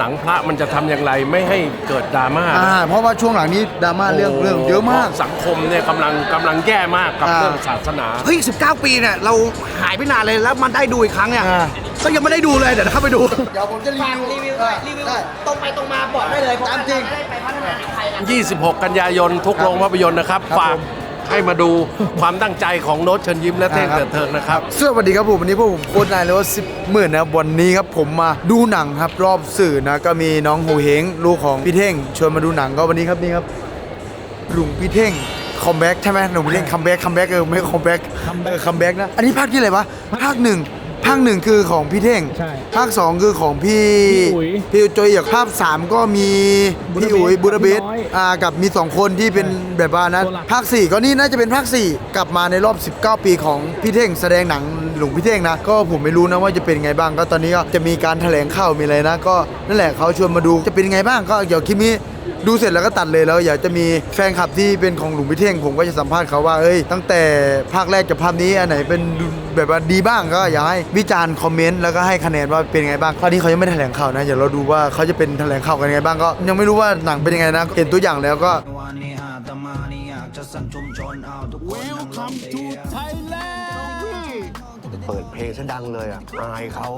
หนังพระมันจะทำอย่างไรไม่ให้เกิดดราม่าอ่าเพราะว่าช่วงหลังนี้ดราม่าเรื่องเรื่องเยอะมากพรสังคมเนี่ยกำลังกำลังแย่มากกับอ่า เรื่องศาสนา เฮ้ย 19 ปีเนี่ยเราหายไปนานเลยแล้วมันได้ดูอีกครั้งเนี่ย อ่า ก็ยังไม่ได้ดูเลยเดี๋ยวเข้าไปดู เดี๋ยวผมจะรีวิวรีวิวอ่ารีวิวได้ ตรงไปตรงมาบอกได้เลยเพราะตามจริงได้ไปพัฒนาในไทยกัน 26 กันยายนทุกโรงภาพยนตร์นะครับ ครับฝากผม ให้มาดูความตั้งใจของโน้ตเชิญยิ้มและเท่งอ่าครับเถิดเทิงนะครับ สวัสดีครับผมวันนี้พวกผมโค้ชนายเลยว่าสิบหมื่นนะครับวันนี้ครับผมมาดูหนังครับรอบสื่อนะก็มีน้องโหเฮงลูกของพี่เท่งชวนมาดูหนังก็วันนี้ครับนี่ครับลุงพี่เท่งคัมแบ็กใช่ไหมหนุ่มพี่เท่งคัมแบ็กคัมแบ็กเออไม่คัมแบ็กเออคัมแบ็กนะ อันนี้ภาคที่อะไรวะภาคหนึ่งภา คหนึ่งคือของพี่เท่ง ใช่ภาคสองคือของพี่พี่อุ๋ยพี่โจยจากภาคสามก็มีพี่อุ๋ยบูบูดาดาเปเปสสต์ต์อ่ากับมีสองคนที่เป็นแบบว่านะตัวหลัก ภาค4ก็นี่น่าจะเป็นภาค4กลับมาในรอบ 19 ปีของพี่เท่งแสดงหนังหลวงพี่เท่งนะ ก็ผมไม่รู้นะว่าจะเป็นไงบ้างก็ตอนนี้ก็จะมีการแถลงข่าวมีอะไรนะ ก็นั่นแหละเขาชวนมาดูจะเป็นไงบ้างก็เดี๋ยวคลิปนี้ ดูเสร็จแล้วก็ตัดเลยแล้วอยากจะมีแฟนคลับที่เป็นของหลวงพี่เท่งผมก็จะสัมภาษณ์เขาว่าเอ้ยตั้งแต่ภาคแรกกับภาคนี้อันไหนเป็นแบบว่าดีบ้างก็อยากให้วิจารณ์คอมเมนต์แล้วก็ให้คะแนนว่าเป็นไงบ้างคราวนี้เขายังไม่แถลงข่าวนะเดี๋ยวเราดูว่าเขาจะเป็นแถลงข่าวกันยังไงบ้างก็ยังไม่รู้ว่าหนังเป็นยังไงนะเห็นตัวอย่างแล้วก็วันนี้ เอาทุกคนนั่งลงเตียงเปิดเพลงซะดังเลยอะอายเขา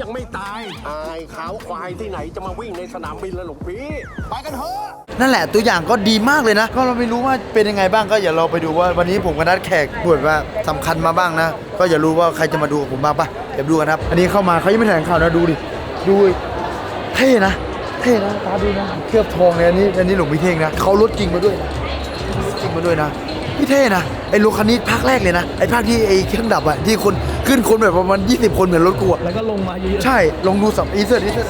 ยังไม่ตาย อายขาวควายที่ไหนจะมาวิ่งในสนามบินแล้วหลวงพี่ ไปกันเถอะ นั่นแหละตัวอย่างก็ดีมากเลยนะ ก็เราไม่รู้ว่าเป็นยังไงบ้างก็อย่าเราไปดูว่าวันนี้ผมก็นัดแขกบวชว่าสำคัญมาบ้างนะ ก็อย่ารู้ว่าใครจะมาดูกับผมบ้างปะเดี๋ยวดูกันครับ อันนี้เข้ามาเขายังไม่แถลงข่าวนะดูดิดูเท่นะ เท่นะตาดูนะเคลือบทองเลยอันนี้อันนี้หลวงพี่เท่งนะเขารถจริงมาด้วยนะรถจริงมาด้วยนะ พี่เท่นะไอ้รถคันนี้ภาคแรกเลยนะไอ้ภาคที่ไอ้เครื่องดับอะที่คนขึ้นคนแบบประมาณ20 คนเหมือนรถกูอะแล้วก็ลงมาเยอะๆใช่ลองดูสับอีเซอร์อีเซอร์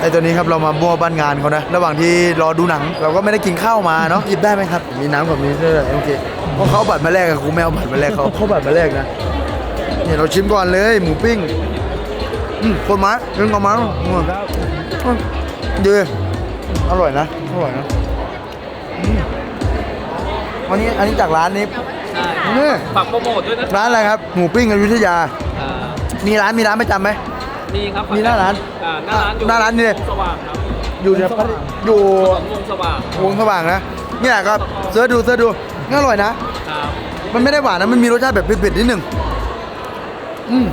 ไอตัวนี้ครับเรามามั่วบ้านงานเขานะ ระหว่างที่รอดูหนัง เราก็ไม่ได้กินข้าวมาเนาะหยิบได้ไหมครับ มีน้ำกับมีเสื้อโอเคเพราะเขาเอาบัตรมาแลกอะกูไม่เอาบัตรมาแลกเขาเขาบัตรมาแลกนะ เนี่ยเราชิมก่อนเลย หมูปิ้งอืมคนมาเงินกับมาอืมครับอืมดีอร่อยนะ อร่อยนะอืมวันนี้อันนี้จากร้านนี้นี่ฝากโปรโมทด้วยนะ ร้านอะไรครับ หมูปิ้งอยุธยาอ่ามีร้านมีร้านประจำไหม มีครับ มีหน้าร้านอ่าหน้าร้านอยู่หน้าร้านนี่เลยวงสว่างครับ อยู่ในพัทอยู่วงสว่าง วงสว่างนะเนี่ยครับเสิร์ชดูเสิร์ชดูน่าอร่อยนะครับมันไม่ได้หวานนะ มันมีรสชาติแบบเผ็ดๆนิดหนึ่ง อืม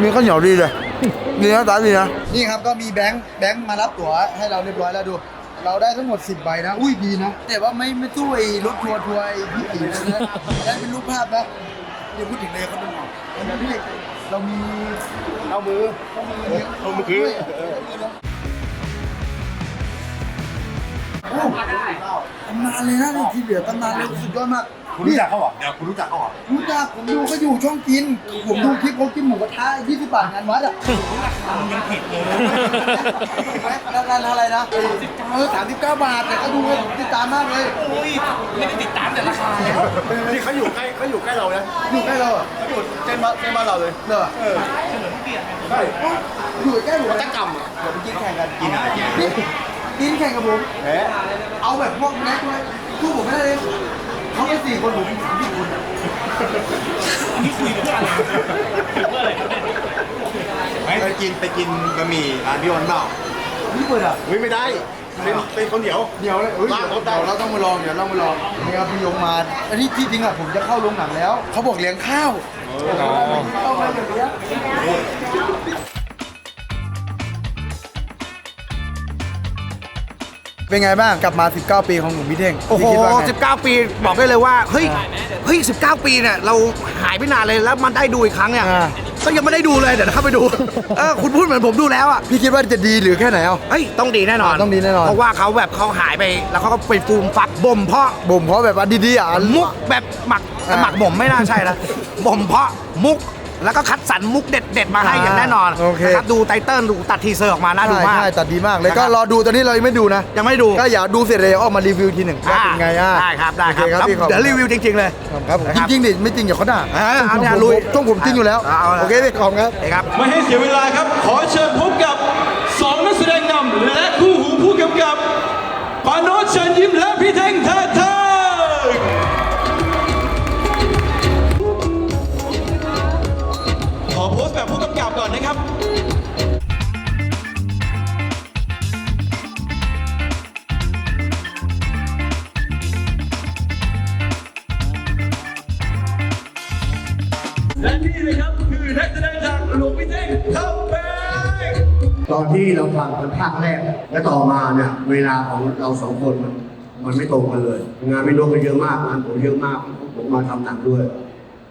มีข้าวเหนียวดีเลยดีนะตาดีนะนี่ครับก็มีแบงค์แบงค์มารับตั๋วให้เราเรียบร้อยแล้วดู เราได้ทั้งหมด 10 ใบนะ อุ้ยดีนะ แต่ว่าไม่ไม่สู้ไอ้รถทัวร์ทัวร์ไอ้พี่ตีนะนะได้เป็นรูปภาพนะเดี๋ยวพูดถึงเลยเขาเป็นหมอเดี๋ยวพี่เรามีเอามือเอามือเอามือคือตำนานเลยนะนี่ที่เหลือตำนานเลยสุดยอดมาก คุณรู้จักเขาเหรอเดี๋ยวคุณรู้จักเขาเหรอรู้จักผมดูเขาอยู่ช่องกิน ผมดูคลิปเขากินหมูกระทะ20บาทงานวัดอะยังผิดเลยร้านอะไรนะเออสามสิบเก้าบาทแต่ก็ดูเลยติดตามมากเลยนี่เขาอยู่ใกล้เขาอยู่ใกล้เรานะอยู่ใกล้เราอะเขาอยู่ใกล้บ้านใกล้บ้านเราเลยเหรอเออใช่อยู่ใกล้ผมจักรรมอะเดี๋ยวไปกินแข่งกันกินอะไรกินนี่กินแข่งกับผมแหมเอาแบบพวกแม็กด้วยสู้ผมไม่ได้เลย เขาเป็นสี่คนผมเป็นสามสิบคนอะไปกินไปกินบะหมี่ร้านพี่วันเปล่านี่เปิดอะเฮ้ยไม่ได้ เป็นเป็นคนเดียว เดี๋ยวเลยเฮ้ยร้านเดี๋ยวเขาได้เราต้องมาลองเดี๋ยวเรามาลองนี่ครับพี่ยงมา อันนี้ที่จริงอะผมจะเข้าโรงหนังแล้ว เขาบอกเลี้ยงข้าวเข้ามาแบบนี้เป็นไงบ้างกลับมา 19 ปีของหนุ่มพี่เท่งโอ้โห พี่คิดว่าไง19 ปีบอกได้เลยว่า เฮ้ย เฮ้ย 19 ปีเนี่ยเราหายไปนานเลยแล้วมันได้ดูอีกครั้งเนี่ย อ่าก็ยังไม่ได้ดูเลยเดี๋ยวเข้าไปดู เออคุณพูดเหมือนผมดูแล้วอะ พี่คิดว่าจะดีหรือแค่ไหนเอา เฮ้ย ต้องดีแน่นอน ต้องดีแน่นอน เพราะว่าเขาแบบเขาหายไป แล้วเขาก็ไปฟูมฟักบ่มเพาะบ่มเพราะแบบว่าดีๆอะ มุกแบบหมักอ่า หมักบ่มไม่น่าใช่นะบ่มเพาะมุก แล้วก็คัดสรรมุกเด็ด ๆ มาให้อ่าอย่างแน่นอนโอเค นะครับดูไตเติ้ลดูตัดทีเซอร์ออกมาน่าดูใช่มาก ใช่ตัดดีมากเลยนะครับก็รอดูตอนนี้เรายังไม่ดูนะยังไม่ดูก็อย่าดูเสร็จเลยออกมารีวิวทีหนึ่งว่าเป็นไงอะได้ครับได้คโอรับเคครับพี่ขอบเดี๋ยวรีวิวจริงๆเลยครับผมนะจครับริงๆดิไม่จริงอย่าเขาด่าเออเอาเนี่ยผมลุยต้องผมจริงอยู่แล้วเอาละ โอเคพี่ขอบคุณครับโอเคครับ ไม่ให้เสียเวลาครับ ขอเชิญพบกับ2นักแสดงนำและคู่หูผู้กำกับปาโนชเชิญยิ้มและพี่เท่งท่าท และนี่นะครับคือนักแสดงจากหลวงพี่เท่งคัมแบ็กตอนที่เราทำกันภาคแรก และต่อมาเนี่ยเวลาของเราสองคนมันมันไม่ตรงกันเลย งานพี่นกก็เยอะมากงานผมเยอะมากผมมาทำหนังด้วย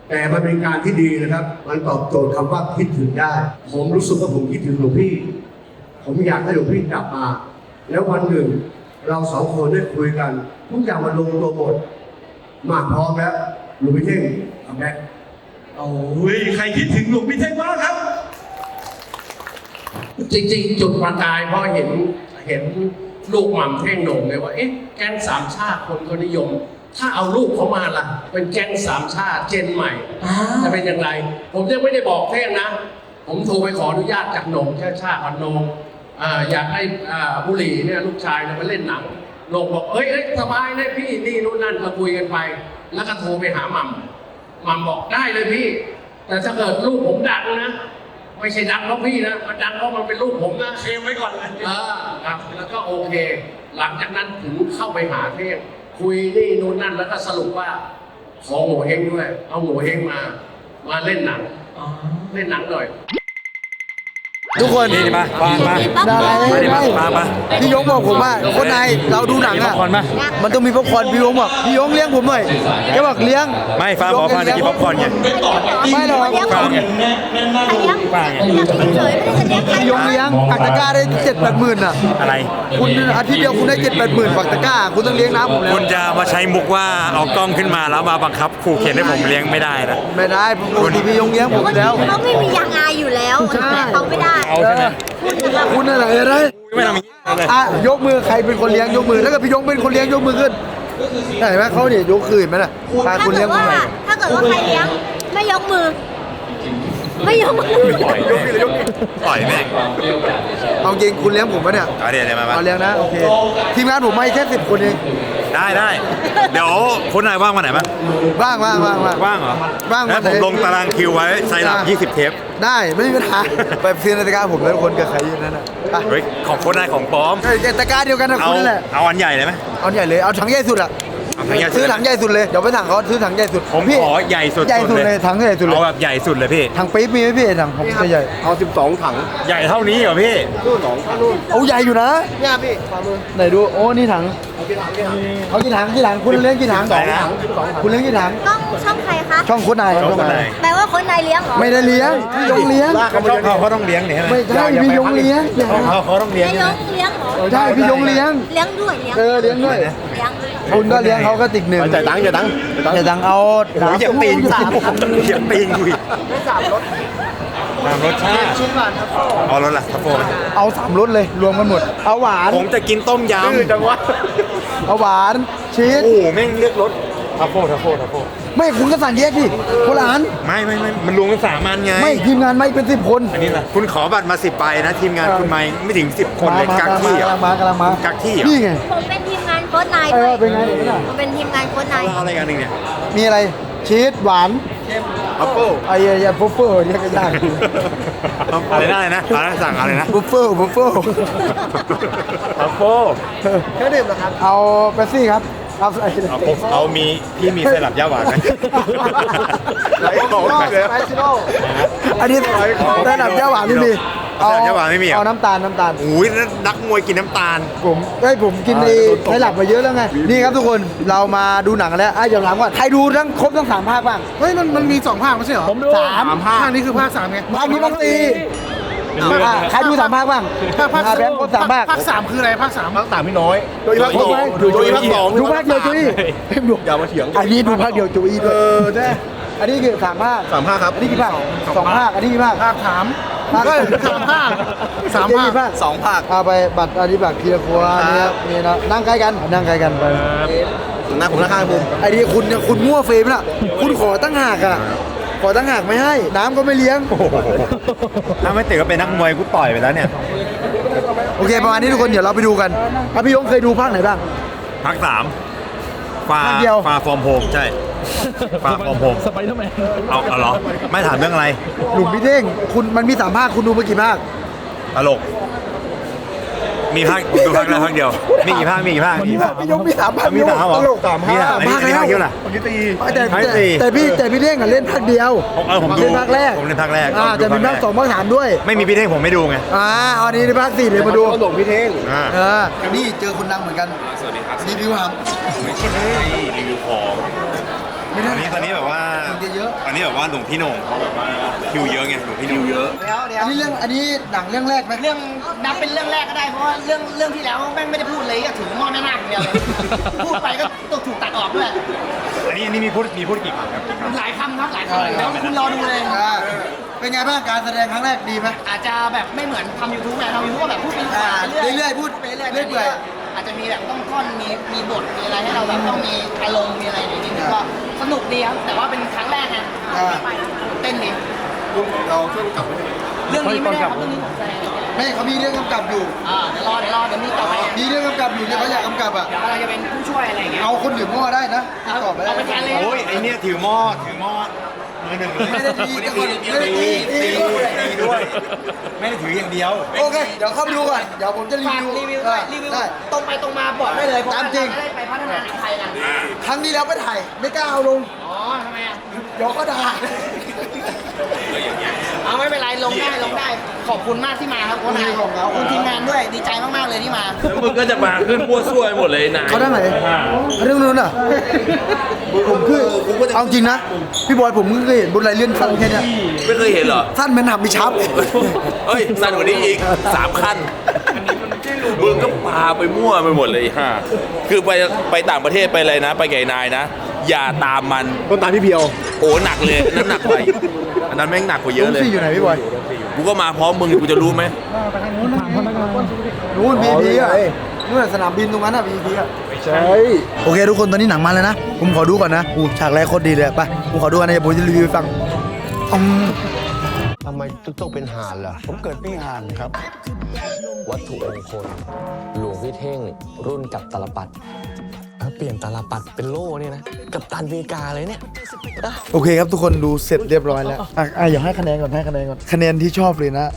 แต่มันเป็นการที่ดีนะครับ มันตอบโจทย์คำว่าคิดถึงได้ ผมรู้สึกว่าผมคิดถึงหลวงพี่ ผมอยากให้หลวงพี่กลับมา แล้ววันหนึ่ง เราสองคนได้คุยกันทุกอย่างมันลงตัวหมดมาพร้อมแล้วหลวงพี่เท่งทำแบ็ โอ้ยใครคิดถึงหลวงพี่เท่งบ้างครับ จริง ๆ จุดประกายเพราะเห็นเห็นลูกหม่ำเท่งโหน่งเลยว่าเอ๊ะแก๊งสามชาติคนเขานิยม ถ้าเอาลูกเขามาล่ะ เป็นแก๊งสามชาติเจนใหม่จะเป็นอย่างไร ผมยังไม่ได้บอกเท่งนะ ผมโทรไปขออนุญาตจากโหน่งชาติชาติพันโหนงอ่าอยากให้อ่าบุหรี่เนี่ยลูกชายเนี่ยมาเล่นหนังโหน่งบอกเอ้ยเอ้ยสบายนะพี่นี่นู่นนั่นก็คุยกันไป แล้วก็โทรไปหาหม่ำห ม่ำบอกได้เลยพี่ แต่ถ้าเกิดลูกผมดังนะ ไม่ใช่ดังเพราะพี่นะมันดังเพราะมันเป็นลูกผมนะเคลมไว้ก่อนเลยเออครับแล้วก็โอเค หลังจากนั้นถึงเข้าไปหาเทพคุยนี่นู่นนั่นแล้วก็สรุปว่าขอโง่เฮงด้วย เอาโง่เฮงมา มาเล่นหนังเล่นหนังหน่อย ทุกคนนี่มาฟังมาดารามาดิมาไม่มามาพี่ยงบอกผมว่าคนในเราดูหนังมีป๊อะอปคอร์นปะมันต้องมีป๊อปคอร์นพี่ยงบอกพี่ยงเลี้ยงผมหน่อยแกบอกเลี้ยงไม่ฟังบอกฟังจะกินป๊อปคอร์นไงไม่หรอกฟังไงใครเลี้ยงฟังไงอยากกินเฉยไม่ได้จะเลี้ยงใครพี่ยงเลี้ยงปักตะกร้าได้เจ็ดแปดหมื่นอะอะไรคุณอาทิตย์เดียวคุณได้เจ็ดแปดหมื่นปักตะกร้าคุณต้องเลี้ยงน้ำผมแล้คุวณจะมาใช้มุกว่าเอากล้องขึ้นมาแล้วมาบังคับขู่เข็นให้ผมเลี้ยงไม่ได้นะไม่ได้ปกติพี่ยงเลี้ยงผมแล้วเขาไม่มียางอายอยู่แล้วใช่เขาไม่ได้เอาใช่ไหมพูดถึงแบบคุณอะไรอะไรไม่ทำอย่างนี้เลยอะยกมือใครเป็นคนเลี้ยงยกมือถ้าเกิดพี่ยงเป็นคนเลี้ยงยกมือขึ้นเห็นไหมเขาเนี่ยยกคืนไหมล่ะตาถ้าคุณเกิเลี้ยดงผมว่าหน่อยถ้าเกิดว่าใครเลี้ยงไม่ยกมือ ไม่ยกมือปล่อยแม่งปล่อยแม่งเอาจริงคุณเลี้ยงผมปะเนี่ยเอาเดี๋ยวเดี๋ยวมามาเอาเลี้ยงนะโอเคทีมงานผมไม่แค่สิบคนเองได้ได้เดี๋ยวคนไหนว่างวันไหนบ้างว่างว่างว่างว่าง ว่างเหรอว่างงั้นผมลงตารางคิวไว้ใส่หลับอะ20 เทปได้ไม่มีปัญหาไปซื้อนาฬิกาผมแล้วคนกับใครอยู่นั่นน่ะอะเฮ้ยของคนไหนของปลอม เอ้ยตะกร้าเดียวกันนะเอาคุณนั่นแหละเอาอันใหญ่เลยไหมเอาใหญ่เลยเอาถังใหญ่สุดอะเอา ถังใหญ่สุดซื้อถังใหญ่สุดเลย เดี๋ยวไปถังเขาซื้อถังใหญ่สุดผมพี่ขอใหญ่สุดใหญ่สุดเลยถังใหญ่สุดเลยเอาแบบใหญ่สุดเลยพี่ถังปี๊บมีไหมพี่ถังผมจะใหญ่เอา 12 ถังใหญ่เท่านี้เหรอพี่เอาใหญ่อยู่นะเนี่ยพี่ฝ่ามือไหนดูโอ้นี่ถังเอากี่ถังกี่ถังคุณเลี้ยงกี่ถังสองถังคุณเลี้ยงกี่ถังต้องช่องใครคะช่องโคุณนายช่องโค้ชนายแปลว่าคนในเลี้ยงเหรอไม่ได้เลี้ยงพี่ยงเลี้ยงเขาช่องเขาเขาต้องเลี้ยงเนี่ยไม่ใช่พี่ยงเลี้ยงเขาเขาเขาต้องเลี้ยงไม่ใช่ยไหม กเลี้ยงเหรอใช่พี่ยงเลี้ยง เลี้ยงด้วยเลี้ยงเออเลี้ยงด้วย เลี้ยงคุณก็เลี้ยงเขาก็ติดหนึ่งจ่ายตังค์จ่ายตังค์จ่ายตังค์อย่าดังเอาโอ้ยเหยียบตีนกูเหยียบตีนกูอีกสามรสสามรสชาติเอารสละทัฟโฟเอาสามรสเลยรวมกันหมด เอาหวาน ผมจะกินต้มยำจังวะเอาหวานชีสโอ้โหแม่งเลือกรสทัฟโฟทัฟโฟทัฟโฟ ไม่คุณก็สั่งแยกดิคนละอันไม่ไม่ไม่มันรวมกันสามอันไง ไม่ทีมงานไม่เป็นสิบคนอันนี้ละคุณขอบัตรมาสิบใบนะ ทีมงานคุณไม่ไม่ถึงสิบคนเลยมากักมาที่เหรกำลัองมากำลังมากักที่เหรอนี่ไงผมเป็นทีมงานโค้ชนายเอด้วอยเป็นไงเป็นไงผมเป็นทีมงานโค้ชนายเอาอะไรกันหนึ่งเนี่ยมีอะไรชีสหวานอัปเปิ้ลไอ้ยาบุฟเฟ่ต์เนี่ยก็ยากอะไรนะอะไรนะอะไรนะสั่งอะไรนะบุฟเฟ่ต์บุฟเฟ่ต์ทัฟโฟเครื่องดื่มนะครับเอาเบปซี่ครับ เอาใส่เอาผมเอามีพี่มีสลับย่าหวานไหมไหนของเลยอันนี้ระดับย่าหวานไม่มีสลับย่าหวานไม่มีเหรเอาอน้ำตาลน้ำตาลโอ้ยนักมวยกินน้ำตาล ผมได้ยผมกินไอ้ไทยหลับมาเยอะแล้วไง นี่ครับทุกคนเรามาดูหนังกันแล้วอะเดี๋ยวถามก่อนใครดูทั้งครบทั้งสามภาคบ้าง เฮ้ยมันมันมีสองภาคไม่ใช่เหรอผมดูสามภาคนี้คือภาคสามไงภาคนี้ภาคสี่ อะใครดูสามภาคบ้างภาคภาคอะแบงค์ครบสามภาคภาคสามคืออะไรภาคสามภาคสามพี่น้อยโดยภาคสองดูโดยภาคสองดูภาคเดียวจุ้ยเฮ้ยดูอย่ามาเถียงอันนี้ดูภาคเดียวจุ้ยด้วยเออใช่อันนี้คือสามภาคสามภาคครับอันนี้กี่ภาคสองภาคอันนี้กี่ภาค ภาคสามภาคเอ้ยสามภาคสามภาค สองภาคเอาไปบัตรอันนี้บัตรทีละครัวนี่ครับนี่นะนั่งใกล้กันนั่งใกล้กันไปหน้าผมหน้าข้างผมไอ้นี่คุณเนี่ยคุณมั่วเฟรมน่ะคุณขอตั้งหากอะ ขอตั้งหากไม่ให้ น้ำก็ไม่เลี้ยง ถ้าไม่ตื่นก็เป็นนักมวยกูต่อยไปแล้วเนี่ยโอเค ประมาณนี้ทุกคนเดี๋ยวเราไปดูกันอะพี่ยงเคยดูภาคไหนบ้างภาคสามฟาภาคเดียว ฟาฟอร์มโฮมใช่ฟาฟอร์มโฮมสไปเดอร์แมนเอาเอาเหรอ ไม่ถามเรื่องอะไร หลุมพี่เท่งคุณมันมีสามภาคคุณดูมากี่ภาค ตลก มีภาคดูภาคแรกภาคเดียว มีกี่ภาคมีกี่ภาคมีกี่ภาค พี่ยงมีสามภาคมีสามเหรอตลกสามภาคมีสามอันนี้ภาคอันนี้แล้วภาคเดียวล่ะแต่ภาคแต่สี่ แต่พี่แต่พี่เท่งอะเล่นภาคเดียวเออผมดูเล่นภาคแรกผมเล่นภาคแรกอ่าผมดูแต่มีภาคภาคแรกสองภาคสามด้วยไม่มีพี่เท่งผมไม่ดูไงอ่าเอาอันนี้ในภาคสี่เลยมาดูหลงพี่เท่งอ่าเออนี่เจอคนดังเหมือนกันสวัสดีครับรีวิวครับไม่ใช่รีวิวของ ไม่ได้อันนี้ตอนนี้แบบว่าเย อะอันนี้แบบว่าหลวงพี่โหน่งเขาแบบว่าคิวเยอะไงหลวงพี่โหน่งเยอะอันนี้เรื่องอันนี้หนังเรื่องแรกไหมเรื่องนับเป็นเรื่องแรกก็ได้เพราะว่าเรื่องเรื่องที่แล้วแม่งไม่ได้พูดเลยก็ถือหม้อแม่นาคอย่างเดียวเลยพูดไปก็ตกถูกตัดออกด้วยอันนี้อันนี้มีพูดมีพูดกี่คำครับกี่คำหลายคำครับหลายคำเดี๋ยวคุณรอดูเลย อ่าเป็นไงบ้างการแสดงครั้งแรกดีไหมอาจจะแบบไม่เหมือนทำยูทูบไงทำยูทูบก็แบบพูดไปอ่าเรื่อยเรื่อยๆพูดไปเรื่อยๆเรื่อยเปื่ อยอาจจะมีแบบต้องท่อนมีมีบทมีอะไรให้เราแบบต้องมีอารมณ์มีอะไรนิดนึงก็สนุกดีครับแต่ว่าเป็นครั้งแรกไงเต้นดีเราช่วยกลับไปเรื่องนี้ไม่ได้ครับเรื่องนี้ผมแสดงเองไม่เขามีเรื่องกำกับอยู่อ่าเดี๋ยวรอเดี๋ยวรอเดี๋ยวมีต่อไปอะมีเรื่องกำกับอยู่ที่เขาอยากกำกับอะ เดี๋ยวเราจะเป็นผู้ช่วยอะไรอย่างเงี้ยเอาคนถือหม้อได้นะตอบไปได้ เอาไปแทนเลยโอ้ยไอเนี่ยถือหม้อถือหม้อ มือหนึ่งเลยไม่ได้ตีแต่คนไม่ได้ตีตีตีด้วยตีด้วย ไม่ได้ถืออย่างเดียว โอเค เดี๋ยวเข้าไปดูก่อน เดี๋ยวผมจะรีฝากวิวรีวิวเอด้วยอรีวิวได้ตรงไปตรงมาบอกได้เลยเพราะตามจริงเาจะได้ไปพัฒนาหนังไทยกันครั้งนี้แล้วไปถ่าย ไม่กล้าเอาลง อ๋อทำไมอะ เดี๋ยวก็ด่า เอาไม่เป็นไรลงได้ลงได้ ขอบคุณมากที่มาครับโค้ชนายขอบคุณทีมงานด้วยดีใจมากๆเลยที่มาแล้วมึงก็จะมาขึ้นมั่วซั่วไปหมดเลยนายเขาได้ไหนเรื่องนู้นอะผมคือเอาจริงนะ พี่บอยผมเพิ่งเคยเห็นบนไรเลื่อนสั้นแค่เนี้ยไม่เคยเห็นเหรอสั้นเหมันหับมีชับเฮ้ยสั้นกว่านี้อีกสามขั้นมึงก็พาไปมั่วไปหมดเลยฮ่าคือไปไปต่างประเทศไปอะไรนะ ไปไก่นายนะ อย่าตามมันต้นตาพี่เพียว โอ้หนักเลยอันนั้นหนักไป อันนั้นแม่งหนักกว่าเยอะเลยซี่อยู่ไหนพี่บอยกูก็มาพร้อมมึงกูจะรู้ไหมนู้นพีพีอะนู่นนะสนามบินตรงนั้นอะพีพีอะใช่โอเคทุกคนตอนนี้หนังมาแล้วนะ ผมขอดูก่อนนะอู้ฉากแรกโคตรดีเลยไปผมขอดูกันนะเดี๋ยวผมจะรีวิวให้ฟังอืมทำไมต้องเป็นห่านล่ะ ผมเกิดไม่ห่านครับ วัตถุมงคลหลวงพี่เท่งรุ่นกับตลปัด ถ้าเปลี่ยนตลปัดเป็นโล่เนี่ยนะ กับตันอเมริกาเลยเนี่ยอะโอเคครับทุกคนดูเสร็จเรียบร้อยแล้วอะอะอย่าให้คะแนนก่อนให้คะแนนก่อนคะแนนที่ชอบเลยนะ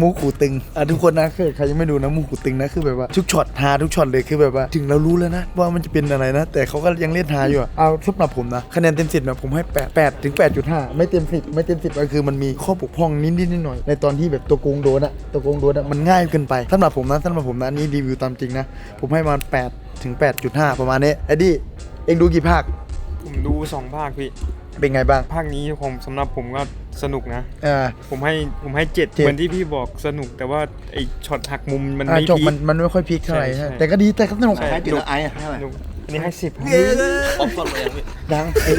มูขู่ตึงอะทุกคนนะคือใครยังไม่ดูนะมูขู่ตึงนะคือแบบว่าทุกช็อตฮาทุกช็อตเลยคือแบบว่า ถึงเรารู้แล้วนะ ว่ามันจะเป็นอะไรนะ แต่เขาก็ยังเล่นฮาอยู่อะเอาสำหรับผมนะคะแนนเต็มสิบนะผมให้แปดแปดถึงแปดจุดห้าไม่เต็มสิบไม่เต็มสิบก็คือมันมีข้อบกพร่องนิดนิดๆหน่อยๆในตอนที่แบบตัวโกงโดนอะตัวโกงโดนอะมันง่ายเกินไปสำหรับผมนะสำหรับผมนะอันนี่รีวิวตามจริงนะผมให้มันแปด ถึงแปดจุดห้าประมาณนี้ไอ้ดิเองดูกี่ภาค ผมดูสองภาคพี่ เป็นไงบ้าง ภาคนี้ผมสำหรับผมก็สนุกนะ อ่า ผมให้ผมให้เจ็ดเจ็ด เหมือนที่พี่บอกสนุกแต่ว่าไอช็อตหักมุมมันอ่าไม่จบพีค มันมันไม่ค่อยพลิกเท่าไหร่ใช่ใช่ แต่ก็ดีแต่ก็สนุก ใช่ให้จุดไอ้อัน นี้ให้สิบออฟฟอนมาอย่างนี้ดังไอ้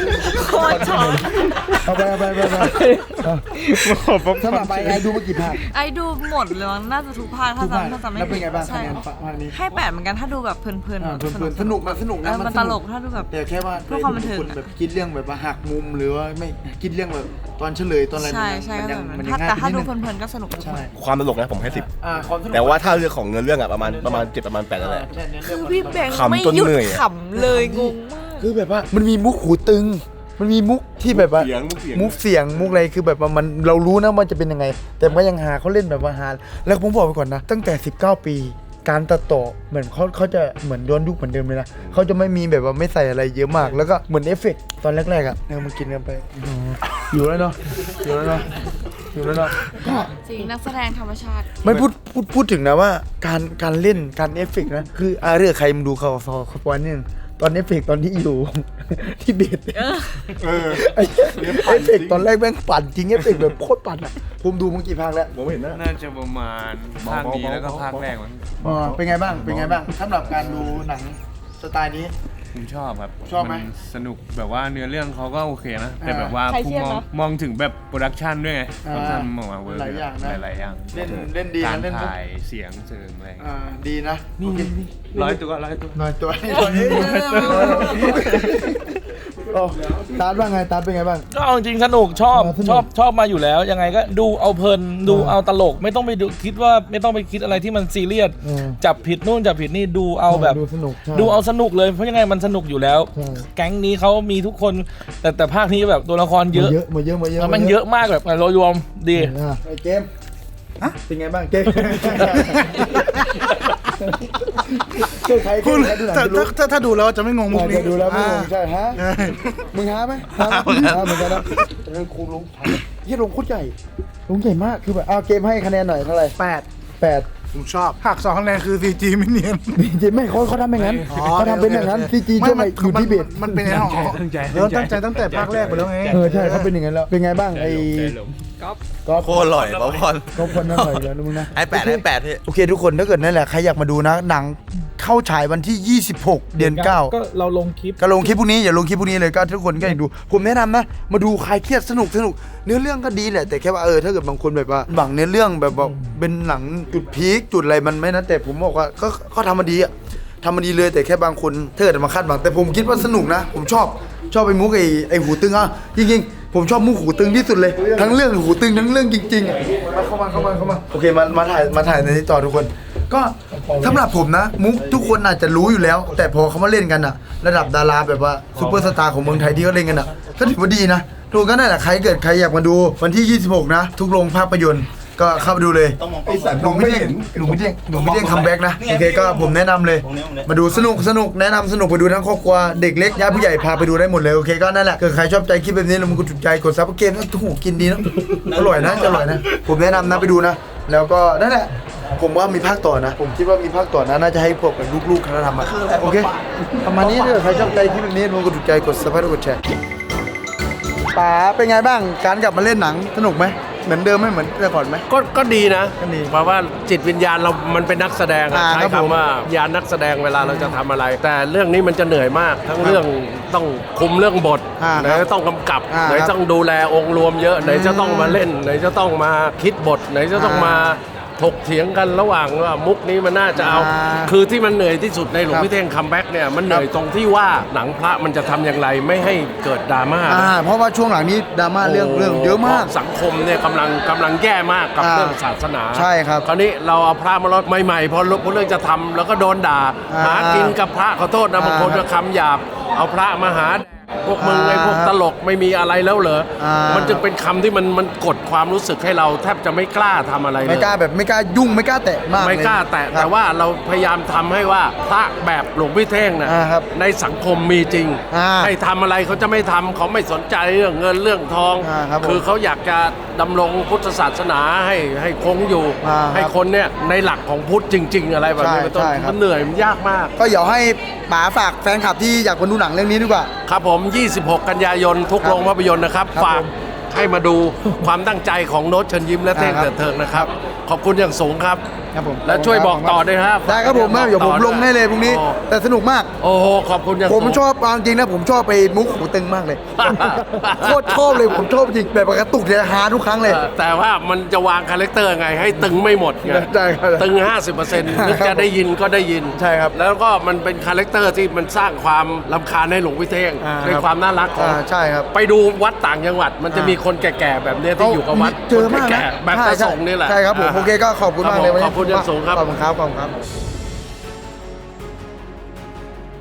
โคตรชอบเอาไปเอาไปเอาไปเอาไปเอาขอบพระสำหรับไปไอ้ดูมากี่ภาคไอดูหมดเลยมั้งน่าจะทุกภาคถ้าทุกภาคจำถ้าจำไม่แล้วเป็นไงบ้างใช่คะแนนภาคนี้ให้แปดเหมือนกันถ้าดูแบบเพลินๆอ่าแบบเพลินๆสนุกแบบสนุกนะเออมันสตนุลกถ้าดูแบบ แต่แค่ว่าเพื่อความบันเทิงคนอะแบบคิดเรื่องแบบว่าหักมุมหรือว่าไม่คิดเรื่องแบบตอนเฉลยตอนอะไรใช่ใช่มันก็ยังแบบมันนั้นยังถ้าง่ายแต่ถ้าไปนิดูดนึงเพลินๆก็สนุกใช่ความตลกนะผมให้สิบอ่าความสนุกแต่ว่าถ้าเรื่องของเนื้อเรื่องอะประมาณประมาณเจ็ดประมาณแปดนั่นแหละ ใช่เน้นคืเรื่องอพี่แบงค์ขำไม่จนหยุดเหนื่อยอะขำเลยงงมาก คือแบบว่ามันมีมุกหูตึง มันมีมุกที่แบบว่าเสียงมุกเสียง มุกเสียงมุกอะไรคือแบบว่ามันเรารู้นะว่าจะเป็นยังไง แต่มันก็ยังหาเขาเล่นแบบว่าหาแล้วผมบอกไปก่อนนะ ตั้งแต่ 19 ปี การตัดต่อเหมือนเขาเขาจะเหมือนย้อนยุคเหมือนเดิมเลยนะเขาจะไม่มีแบบว่าไม่ใส่อะไรเยอะมาก แล้วก็เหมือนเอฟเฟกต์ตอนแรกๆอะเนี่ยมันกินกันไปอื้อหืออยู่แล้วเนาะอยู่แล้วเนาะอยู่แล้วเนาะก็จริงนักแสดงธรรมชาติ ไม่พูดพูดพูดถึงนะว่าการการเล่นการเอฟเฟกต์นะคืออาเรื่องใครมึงดูเขาเขาเขาปอยนึงตอนเอฟเฟกต์ตอนที่อยู่ที่เบสไอ้ เอฟเฟกต์ตอนแรกแม่งปั่นจริงเอฟเฟกต์แบบโคตรปั่นอะผมดูมากี่ภาคแล้วผมเห็นนะ น่าจะประมาณภาคนี้แล้วก็ภาคแรกมั้ง อ๋อเป็นไงบ้าง เป็นไงบ้างสำหรับการดูหนังสไตล์นี้ ผมชอบครับชอบไหมนสนุกแบบว่าเนื้อเรื่องเขาก็โอเคนะ แต่อ่าแบบว่าใครผมเชื่อมองเนอะ มองถึงแบบโปรดักชันด้วยไงอ่าเขาทำออกมาเวิร์กหลายอย่างนะหลายๆอย่างเล่นเล่นดีนะการเล่น ถ่ายเสียงเสริมอะไรอย่างเงี้ยอ่าดีนะนี่นี่ร้อยตัวร้อยตัว หน่อยตัวนี้โอ้ตาดว่าไงตาดเป็นไงบ้าง ก็เอาจริงๆสนุกชอบเออสนุกชอบชอบมาอยู่แล้ว ยังไงก็ดูเอาเพลินดูเอาตลก ไม่ต้องไปดูคิดว่าไม่ต้องไปคิดอะไรที่มันซีเรียสเออจับผิดนู่นจับผิดนี่ดูเอาแบบ ดูสนุกใช่ ดูเอาสนุกเลยเพราะยังไงมันสนุกอยู่แล้ว ใช่ แก๊งนี้เขามีทุกคน แต่แต่ภาคนี้แบบตัวละครเยอะมาเยอะมาเยอะมาเยอะแล้วมันเยอะมากแบบเรารวมดี อะไอเกมเป็นไงบ้างเกมเกมใครเกมใครดูหนังถ้าจะรู้ถ้าถ้าดูแล้วจะไม่งงมุกนี้จะดูแล้วไม่งงอ่าใช่ฮะมึงฮะไหมฮะฮะเหมือนกันนะเออครูลงเฮียลงโคตรใหญ่ลงใหญ่มาก คือแบบเอาเกมให้คะแนนหน่อยเท่าไหร่แปดแปด ผมชอบหักสองคะแนนคือ CG ไม่เนียนจริงๆไม่เขาเขาทำอย่างนั้นอ๋อ เขาทำเป็นอย่างนั้นซีจีไม่ใช่ไหมมันอยู่ที่เบสมันเป็นในห้องเออตั้งใจตั้งแต่ภาคแรกไปแล้วไงเออใช่เขาเป็นอย่างนั้นแล้วเป็นไงบ้างไอ้ ก็โคตรอร่อยป๊อปคอร์นก็คนอร่อยแล้วนะมึงนะ ให้แปดให้แปดพี่ โอเคทุกคนถ้าเกิดนั่นแหละ ใครอยากมาดูนะ หนังเข้าฉายวันที่ 26 เดือน 9 ก็เราลงคลิป ก็ลงคลิปพวกนี้อย่าลงคลิปพวกนี้เลยก็ทุกคนก็อยากดู ผมแนะนำนะ มาดูคลายเครียดสนุกสนุกเนื้อเรื่องก็ดีแหละ แต่แค่ว่าเออถ้าเกิดบางคนแบบว่าหวังเนื้อเรื่องแบบว่าเป็นหนังจุดพีคจุดอะไรมันไม่นะแต่ผมบอกว่าก็ก็ทำมาดีอะทำมาดีเลยแต่แค่บางคนถ้าเกิดมาคาดหวังแต่ผมคิดว่าสนุกนะ ผมชอบชอบไอ้มุกไอ้ไอ้หูตึงอะจริงๆ ผมชอบมุกหูตึงที่สุดเลย ทั้งเรื่องหูตึงทั้งเรื่องจริงๆอะมาเข้ามาเข้ามาเข้ามาโอเคมามาถ่ายมาถ่ายในนี้ต่อทุกคน ก็สำหรับผมนะ มุกทุกคนอาจจะรู้อยู่แล้ว แต่พอเขามาเล่นกันอะระดับดาราแบบว่าซูเปอร์สตาร์ของเมืองไทยที่เขาเล่นกันอะก็ถือว่าดีนะดูก็นั่นแหละใครเกิดใครอยากมาดูวันที่ 26 นะ ทุกโรงภาพยนตร์ ก็เข้าไปดูเลยหนุ่มไม่เด้งหนุ่มไม่เด้งหนุ่มไม่เด้งคัมแบ็กนะโอเคก็ผมแนะนำเลย มาดูสนุกสนุกแนะนำสนุกไปดูทั้งครอบครัวเด็กเล็กญาติผู้ใหญ่พาไปดูได้หมดเลยโอเคก็นั่นแหละเกิดใครชอบใจคลิปแบบนี้แล้วมันก็ถูกใจกดซับเกมโอ้โหกินดีนะอร่อยนะจะอร่อยนะ ผมแนะนำนะไปดูนะ แล้วก็นั่นแหละ ผมว่ามีภาคต่อนะ ผมคิดว่ามีภาคต่อนะน่าจะให้พวกแบบลูกๆเขาทำอะโอเคประมาณนี้ถ้าเกิดใครชอบใจคลิปแบบนี้มันก็ถูกใจกดซับสไครต์กดแชร์ป๋าเป็นไงบ้างการกลับมาเล่นหนังสนุกไหม เหมือนเดิมไหมเหมือนแต่ก่อนไหม ก็ก็ดีนะก็ดีเพราะว่าจิตวิญญาณเรามันเป็นนักแสดงอะอ่าใช้ครับผม คำว่าญาณนักแสดงเวลาเราจะทำอะไร แต่เรื่องนี้มันจะเหนื่อยมาก ทั้งเรื่องต้องคุมเรื่องบทอ่าไหนครับจะต้องกำกับอ่าไหนครับต้องดูแลองค์รวมเยอะไหนจะต้องมาเล่นไหนจะต้องมาคิดบทไหนจะต้องอ่ามมา ถกเถียงกันระหว่างว่ามุกนี้มันน่าจะเอา อ่าคือที่มันเหนื่อยที่สุดในหลวงครับพี่เท่งคัมแบ็กเนี่ยมันเหนื่อยตรงที่ว่าหนังพระมันจะทำอย่างไรไม่ให้เกิดดราม่าอ่าเพราะว่าช่วงหลังนี้ดราม่าเรื่องเรื่องเยอะมากพสังคมเนี่ยกำลังกำลังแย่มากกับอ่าเรื่องศาสนาใช่ครับคราวนี้เราเอาพระมาลดใหม่ๆพอพอเรื่องจะทำแล้วก็โดนด่าอ่าหากินกับพระขอโทษนะอ่าบางคนก็คำหยาบ เอาพระมาหา พวกมึงอ่าไอ้พวกตลกไม่มีอะไรแล้วเหรออามั มันจึงเป็นคำที่มันมันกดความรู้สึกให้เราแทบจะไม่กล้าทำอะไรเลย ไม่กล้าแบบไม่กล้ายุ่งไม่กล้าแตะมากไม่กล้าแตะครับแต่ว่าเราพยายามทำให้ว่าพระแบบหลวงพี่เท่งนะอ่าครับในสังคมมีจริง อ่าให้ทำอะไรเขาจะไม่ทำเขาไม่สนใจเรื่องเงินเรื่องทองอ่าครับผมคือเขาอยากจะ ดำรงพุทธศาสนาให้ให้คงอยู่ อ่าครับให้คนเนี่ยในหลักของพุทธจริง ๆ อะไรแบบนี้ใช่เป็นต้นใช่ครับ มันเหนื่อยมันยากมาก ก็เดี๋ยวให้ป๋าฝากแฟนคลับที่อยากมาดูหนังเรื่องนี้ดีกว่า ครับผม 26 กันยายนทุกครับโรงภาพยนตร์นะครับ ครับฝากผมให้มาดูความตั้งใจของโน้ตเชิญยิ้มและเท่งอ่าครับ เถิดเทิงนะครับ ขอบคุณอย่างสูงครับ ครับผมและช่วยบอกต่อด้วยนะครับได้ครับผมเดี๋ยวผมลงให้เลยพรุ่งนี้โอ้แต่สนุกมาก โอ้โหขอบคุณอย่างผมสูงชอบเอาจริงนะผมชอบไปมุกหูตึงมากเลยโคตรชอบเลยผมชอบจริงแบบกระตุกเนี่ยฮาทุกครั้งเลยเออแต่ว่ามันจะวางคาแรคเตอร์ไงให้ตึงไม่หมดไงใช่ครับตึง 50%นึกจะได้ยินก็ได้ยินใช่ครับแล้วก็มันเป็นคาแรคเตอร์ที่มันสร้างความลำคาญให้หลวงพี่เท่งอ่าในความน่ารักของอ่าใช่ครับไปดูวัดต่างจังหวัด มันจะมีคนแก่ๆแบบเนี้ยที่อยู่กับวัดเจอมากคนนะแก่ๆแบบใช่ประใช่สงค์นี่แหละใช่ครับผมโอเคก็ขอบคุณมากเลยวันนี้ขอบคุณอย่างสูงครับ ขอบคุณครับ ขอบคุณครับ